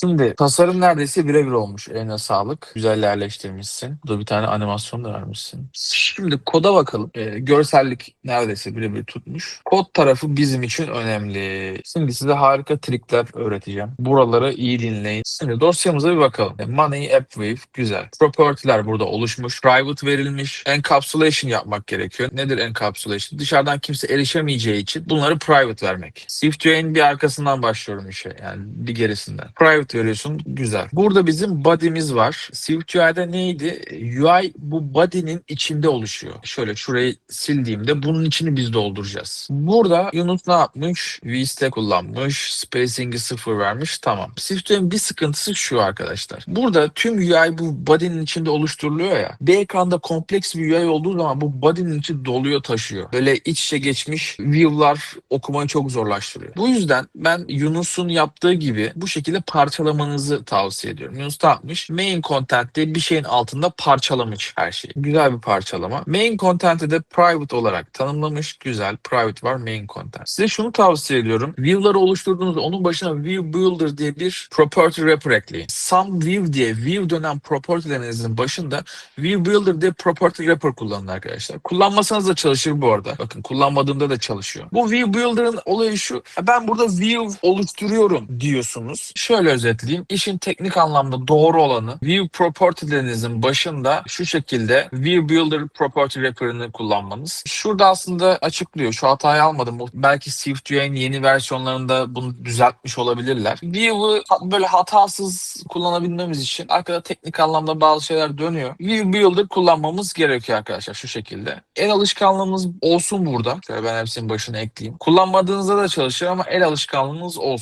Şimdi tasarım neredeyse birebir olmuş. Eline sağlık. Güzel yerleştirmişsin. Burada bir tane animasyon da vermişsin. Şimdi koda bakalım. Ee, görsellik neredeyse birebir tutmuş. Kod tarafı bizim için önemli. Şimdi size harika trikler öğreteceğim. Buraları iyi dinleyin. Şimdi dosyamıza bir bakalım. E, Money AppWave güzel. Property'ler burada oluşmuş. Private verilmiş. Encapsulation yapmak gerekiyor. Nedir encapsulation? Dışarıdan kimse erişemeyeceği için bunları private vermek. SwiftUI'nin bir arkasından başlıyorum işe. Yani bir gerisinden. Private veriyorsun. Güzel. Burada bizim body'miz var. SwiftUI'de neydi? UI bu body'nin içinde oluşuyor. Şöyle şurayı sildiğimde bunun içini biz dolduracağız. Burada Yunus ne yapmış? VST kullanmış. Spacing'i sıfır vermiş. Tamam. SwiftUI'nin bir sıkıntısı şu arkadaşlar. Burada tüm UI bu body'nin içinde oluşturuluyor ya. Bir ekranda kompleks bir UI olduğu zaman bu body'nin içi doluyor taşıyor. Böyle iç içe geçmiş view'lar okumayı çok zorlaştırıyor. Bu yüzden ben Yunus'un yaptığı gibi bu şekilde parçalamanızı tavsiye ediyorum. Yunus ne yapmış? Main content diye bir şeyin altında parçalamış her şeyi. Güzel bir parçalama. Main content'i de private olarak tanımlamış. Güzel. Private var main content. Size şunu tavsiye ediyorum. View'ları oluşturduğunuzda onun başına view builder diye bir property wrapper ekleyin. Some view diye view dönen property'lerinizin başında view builder diye property wrapper kullanın arkadaşlar. Kullanmasanız da çalışır bu arada. Bakın kullanmadığımda da çalışıyor. Bu view builder'ın olayı şu. Ben burada view oluşturuyorum diyorsunuz. Şöyle özetleyeyim. İşin teknik anlamda doğru olanı view property'lerinizin başında şu şekilde view builder property wrapper'ını kullanmanız. Şurada aslında açıklıyor. Şu hatayı almadım. Belki SwiftUI'nin yeni versiyonlarında bunu düzeltmiş olabilirler. View'ı ha- böyle hatasız kullanabilmemiz için arkada teknik anlamda bazı şeyler dönüyor. View Builder kullanmamız gerekiyor arkadaşlar şu şekilde. El alışkanlığımız olsun burada. Şöyle ben hepsinin başına ekleyeyim. Kullanmadığınızda da çalışır ama el alışkanlığınız olsun.